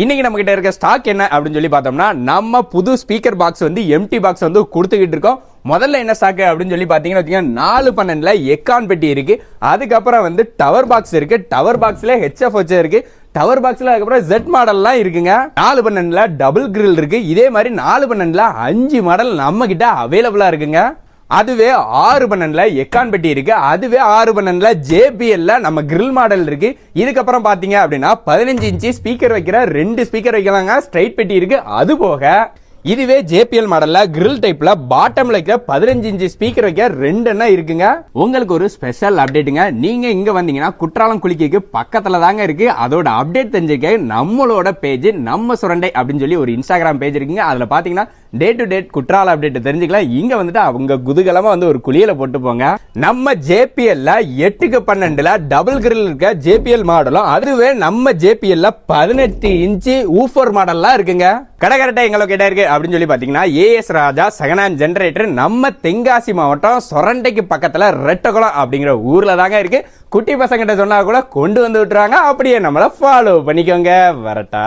இன்னைக்கு நம்ம கிட்ட இருக்க ஸ்டாக் என்ன அப்படின்னு சொல்லி பார்த்தோம்னா நம்ம புது ஸ்பீக்கர் பாக்ஸ் வந்து எம்டி பாக்ஸ் வந்து கொடுத்துக்கிட்டு இருக்கோம். முதல்ல என்ன ஸ்டாக் அப்படின்னு சொல்லி பார்த்தீங்கன்னா வச்சுக்கோங்க, நாலு பன்னெண்டில் எக்கான் பெட்டி இருக்கு. அதுக்கப்புறம் வந்து டவர் பாக்ஸ் இருக்கு. டவர் பாக்ஸ்ல ஹெச்எஃப் வச்சு இருக்கு. டவர் பாக்ஸ்ல அதுக்கப்புறம் ஜெட் மாடல்லாம் இருக்குங்க. நாலு பன்னெண்டில் டபுள் கிரில் இருக்கு. இதே மாதிரி நாலு பன்னெண்டில் அஞ்சு மாடல் நம்ம கிட்ட அவைலபிளா இருக்குங்க. அதுவே ஆறு பன்னெண்டுல எக்கான் பெட்டி இருக்கு? அதுவே ஆறு பன்னெண்டுல ஜேபிஎல்ல நம்ம கிரில் மாடல் இருக்கு. இதுக்கப்புறம் பாத்தீங்க அப்படின்னா பதினஞ்சு இன்ச்சு ஸ்பீக்கர் வைக்கிற ரெண்டு ஸ்பீக்கர் வைக்கலாங்க. ஸ்ட்ரைட் பெட்டி இருக்கு. அது போக இதுவே ஜேபிஎல் மாடல்ல கிரில் டைப்ல பாட்டம்ல இருக்க பதினஞ்சு இன்ச்சு ஸ்பீக்கர் வைக்க ரெண்டு இருக்குங்க. உங்களுக்கு ஒரு ஸ்பெஷல் அப்டேட்டுங்க நீங்க இங்க வந்தீங்கன்னா குற்றாலம் குளிக்கைக்கு பக்கத்துல தாங்க இருக்கு. அதோட அப்டேட் தெரிஞ்சுக்க நம்மளோட பேஜ் நம்ம சுரண்டை அப்படின்னு சொல்லி ஒரு இன்ஸ்டாகிராம் பேஜ் இருக்குங்க. அதுல பாத்தீங்கன்னா டே டு டேட் குற்றால அப்டேட் தெரிஞ்சுக்கலாம் இங்கே வந்துட்டு அவங்க குதூகலமா வந்து ஒரு குளியில் போட்டு போங்க நம்ம ஜேபிஎல்ல எட்டுக்கு பன்னெண்டுல டபுள் கிரில் இருக்க ஜேபிஎல் மாடலும் அதுவே நம்ம ஜேபிஎல்ல பதினெட்டு இன்ச்சு ஊஃபர் மாடல்லாம் இருக்குங்க. கடை கரெக்டாக எங்களை கிட்ட இருக்கு? அப்படின்னு சொல்லி பார்த்தீங்கன்னா A S Raja second hand generator நம்ம தென்காசி மாவட்டம் சொரண்டைக்கு பக்கத்தில் ரெட்டகுளம் அப்படிங்கிற ஊரில் தாங்க இருக்கு. குட்டி பசங்கிட்ட சொன்னா கூட கொண்டு வந்து விட்டுறாங்க. அப்படியே நம்மளை ஃபாலோ பண்ணிக்கோங்க. வரட்டா.